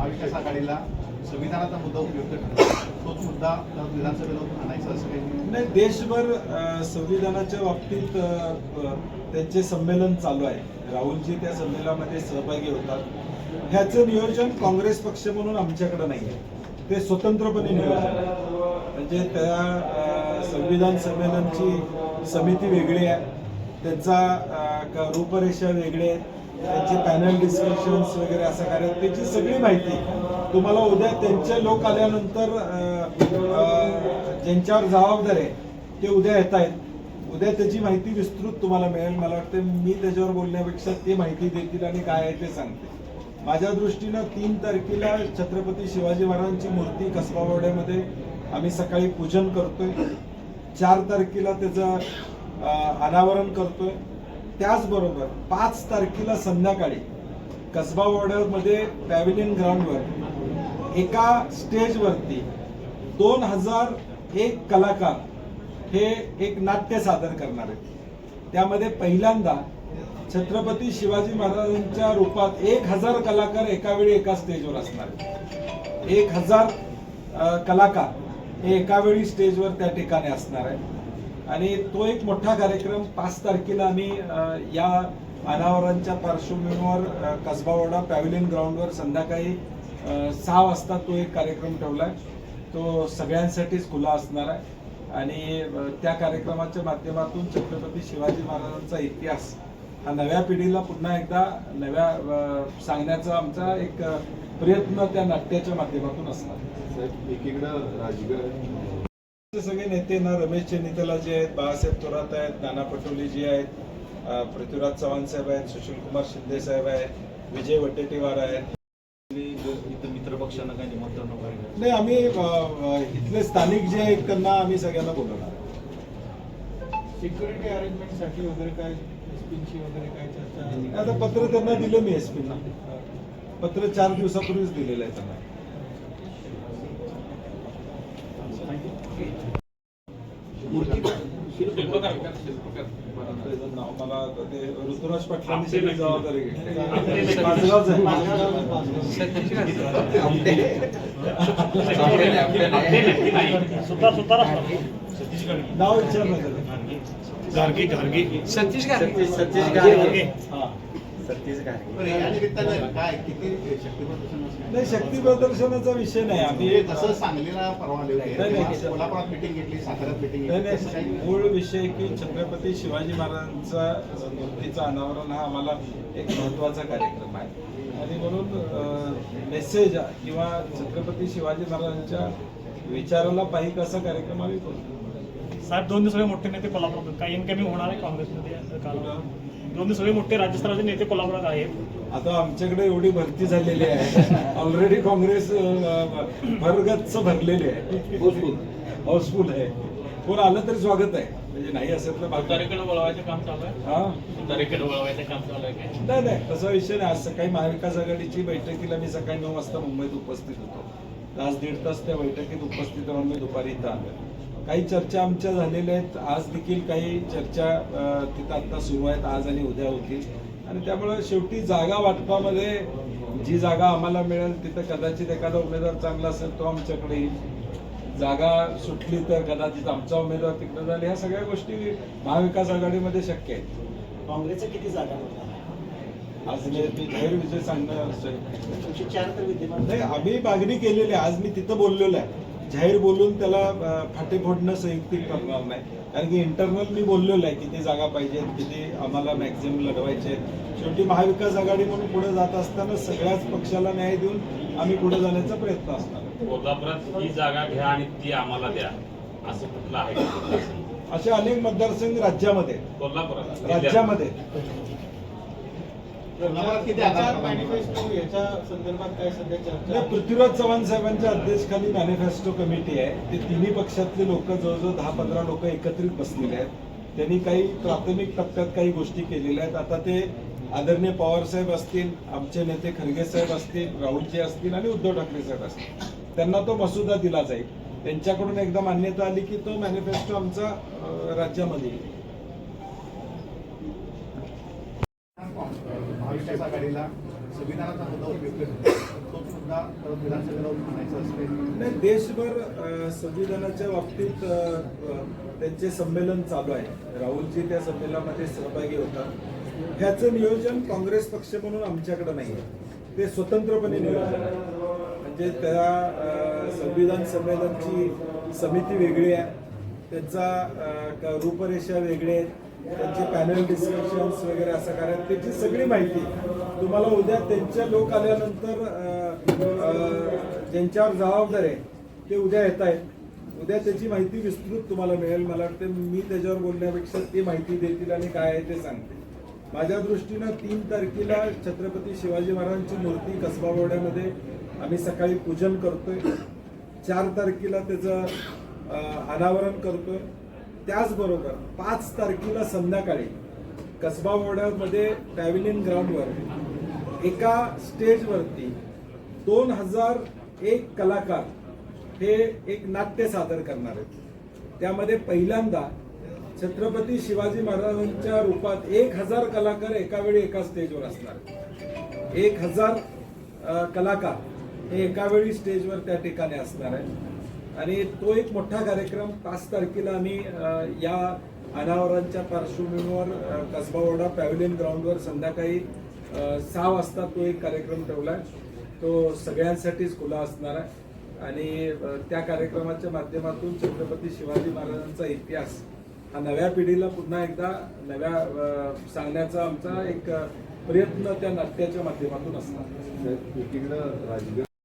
महाविकास आघाडीला संविधानाचा मुद्दा उपयुक्त ठरला तोच मुद्दा विधानसभेला आणायचा असं काही नाही. देशभर संविधानाच्या बाबतीत त्यांचे संमेलन चालू आहे. राहुलजी त्या संमेलनामध्ये सहभागी होतात. ह्याचं नियोजन काँग्रेस पक्ष म्हणून आमच्याकडे नाही आहे. ते स्वतंत्रपणे नियोजन म्हणजे त्या संविधान संमेलनची समिती वेगळी आहे. त्यांचा रूपरेषा वेगळी आहे. त्यांचे पॅनल डिस्कशन्स वगैरे असं कार्य त्याची सगळी माहिती तुम्हाला उद्या त्यांचे लोक आल्यानंतर ज्यांच्यावर जबाबदार आहे ते उद्या येत आहेत. उद्या त्याची माहिती विस्तृत तुम्हाला मिळेल. मला वाटतं मी त्याच्यावर बोलण्यापेक्षा ते माहिती देतील आणि काय आहे ते सांगते माझ्या दृष्टीनं तीन तारखेला छत्रपती शिवाजी महाराजांची मूर्ती कसबावाड्यामध्ये आम्ही सकाळी पूजन करतोय. चार तारखेला त्याचं अनावरण करतोय. त्याचबरोबर पाच तारखेला संध्याकाळी कसबा वॉर्डरमध्ये पॅव्हिलियन ग्राउंडवर एका स्टेजवरती दोन हजार एक कलाकार हे एक नाट्य सादर करणार आहेत. त्यामध्ये पहिल्यांदा छत्रपती शिवाजी महाराजांच्या रूपात एक हजार कलाकार एका वेळी एका स्टेजवर असणार आहेत. एक हजार कलाकार हे एका वेळी स्टेजवर त्या ठिकाणी असणार आहे आणि तो एक मोठा कार्यक्रम पाच तारखेला आम्ही या अनावरांच्या पार्श्वभूमीवर कसबावाडा पॅव्हिलियन ग्राउंडवर संध्याकाळी सहा वाजता तो एक कार्यक्रम ठेवला आहे तो सगळ्यांसाठीच खुला असणार आहे. आणि त्या कार्यक्रमाच्या माध्यमातून छत्रपती शिवाजी महाराजांचा इतिहास हा नव्या पिढीला पुन्हा एकदा नव्या सांगण्याचा आमचा एक प्रयत्न त्या नाट्याच्या माध्यमातून असणार साहेब एकीकडं राजगड सगळे नेते ना रमेश चेनितला जे आहेत बाळासाहेब थोरात आहेत नाना पटोले जी आहेत पृथ्वीराज चव्हाण साहेब आहेत सुशील कुमार शिंदे साहेब आहेत विजय वडेट्टीवार आहेत. इथं मित्र पक्षांना काही निमंत्रण वगैरे नाही आम्ही इथले स्थानिक जे आहेत त्यांना आम्ही सगळ्यांना बोलवणार. सिक्युरिटी अरेंजमेंटसाठी वगैरे काय एसपीची वगैरे काय चर्चा? आता पत्र त्यांना दिलं मी एस ना पत्र चार दिवसापूर्वीच दिलेलं आहे त्यांना. त्याचं नाव मला ते ऋतुराज पाटलांनी जबाबदारी घेतली. पाचगावच आहे सुतार सुतार नाव विचारलं. गार्गी गार्गी. सतीश गारगे. सतीश गारगे. नाही शक्ती प्रदर्शनाचा विषय नाही. आम्ही हे तसं सांगलीला परवा कोल्हापुरात मिटिंग घेतली साताऱ्यात मिटिंग मूळ विषय की छत्रपती शिवाजी महाराजांचा मूर्तीचा अनावरण हा आम्हाला एक महत्त्वाचा कार्यक्रम आहे. आणि म्हणून मेसेज किंवा छत्रपती शिवाजी महाराजांच्या विचाराला पाहिक असा कार्यक्रम आम्ही करतो. साहेब दोन दिवस सगळे मोठे नेते कोल्हापुरात काही इनकमिंग होणार आहे काँग्रेसमध्ये काल दोन दिवस सगळे मोठे राज्यस्तराचे नेते कोल्हापुरात आहेत. आता आमच्याकडे एवढी भरती झालेली आहे. ऑलरेडी काँग्रेस भरगच्च भरलेली आहे. हाऊसफुल आहे. कोण आलं तरी स्वागत आहे. म्हणजे नाही असं भाग तारीखेला वळवायचं काम चालू आहे? हा? वळवायचं काम चालू आहे काय? नाही नाही. तसा विषय नाही. आज सकाळी महाविकास आघाडीची बैठकीला मी सकाळी नऊ वाजता मुंबईत उपस्थित होतो. आज दीड तास त्या बैठकीत उपस्थित राहून मी दुपारी इथं आलो. काही चर्चा आमच्या झालेल्या आहेत. आज देखील काही चर्चा तिथं आता सुरू आहेत. आज आणि उद्या होतील. आणि त्यामुळे शेवटी जागा वाटपामध्ये जी जागा आम्हाला मिळेल तिथं कदाचित एखादा उमेदवार चांगला असेल तो आमच्याकडे येईल. जागा सुटली तर कदाचित आमचा उमेदवार तिकडे जाईल. ह्या सगळ्या गोष्टी महाविकास आघाडीमध्ये शक्य आहेत. काँग्रेसच्या किती जागा? आज मी विषय सांगणार नाही आम्ही मागणी केलेली आहे. आज मी तिथं बोललेलो आहे. जाहीर बोलून त्याला फाटे फोडणं संयुक्तिक करणार नाही कारण की इंटरनल मी बोललेलो आहे किती जागा पाहिजेत किती आम्हाला मॅक्झिमम लढवायचे आहेत शेवटी महाविकास आघाडी म्हणून पुढे जात असताना सगळ्याच पक्षाला न्याय देऊन आम्ही पुढे जाण्याचा प्रयत्न असणार आहे. कोल्हापुरात ही जागा घ्या आणि ती आम्हाला द्या असं कुठलं आहे? असे अनेक मतदारसंघ राज्यामध्ये. कोल्हापुरात राज्यामध्ये पृथ्वीराज चव्हाण साहेबांच्या अध्यक्षखाली मॅनिफेस्टो कमिटी आहे. ते तिन्ही पक्षातले लोक जवळजवळ दहा पंधरा लोक एकत्रित बसलेले आहेत. त्यांनी काही प्राथमिक टप्प्यात काही गोष्टी केलेल्या आहेत. आता ते आदरणीय पवार साहेब असतील आमचे नेते खरगे साहेब असतील राहुलजी असतील आणि उद्धव ठाकरे साहेब असतील. त्यांना तो मसुदा दिला जाईल. त्यांच्याकडून एकदा मान्यता आली की तो मॅनिफेस्टो आमचा राज्यामध्ये येईल. महाविकास आघाडीला संविधानाचा मुद्दा उपयुक्त ठरला तोच परत विधानसभेला आणायचा असते. नाही देशभर संविधानाच्या बाबतीत त्यांचे संमेलन चालू आहे. राहुलजी त्या संमेलनामध्ये सहभागी होतात. ह्याचं नियोजन काँग्रेस पक्ष म्हणून आमच्याकडे नाही आहे. ते स्वतंत्रपणे नियोजन म्हणजे त्या संविधान संमेलनची समिती वेगळी आहे. त्याचा रूपरेषा वेगळी आहे. त्यांचे पॅनल डिस्कशन्स वगैरे असं कारण त्याची सगळी माहिती तुम्हाला उद्या त्यांच्या लोक आल्यानंतर ज्यांच्यावर जबाबदार आहे ते उद्या येत आहेत. उद्या त्याची माहिती विस्तृत तुम्हाला मिळेल. मला वाटतं मी त्याच्यावर बोलण्यापेक्षा ते माहिती देतील आणि काय आहे ते सांगते माझ्या दृष्टीनं तीन तारखेला छत्रपती शिवाजी महाराजांची मूर्ती कसबा बोर्ड्यामध्ये आम्ही सकाळी पूजन करतोय. चार तारखेला त्याचं अनावरण करतोय. त्याचबरोबर पाच तारखेला संध्याकाळी कसबा बोर्डामध्ये पॅव्हिलियन ग्राउंडवर एका स्टेजवरती दोन हजार एक कलाकार हे एक नाट्य सादर करणार आहेत. त्यामध्ये पहिल्यांदा छत्रपती शिवाजी महाराजांच्या रूपात एक हजार कलाकार एका वेळी एका स्टेजवर असणार एक हजार कलाकार हे एका वेळी स्टेजवर त्या ठिकाणी असणार आहे आणि तो एक मोठा कार्यक्रम पाच तारखेला आम्ही या अनावरांच्या पार्श्वभूमीवर कसबावडा कसबा पॅव्हिलियन ग्राउंडवर संध्याकाळी सहा वाजता तो एक कार्यक्रम ठेवला आहे. तो सगळ्यांसाठीच खुला असणार आहे. आणि त्या कार्यक्रमाच्या माध्यमातून छत्रपती शिवाजी महाराजांचा इतिहास हा नव्या पिढीला पुन्हा एकदा नव्या सांगण्याचा आमचा एक प्रयत्न त्या नाट्याच्या माध्यमातून असणार एकीकडं राजगड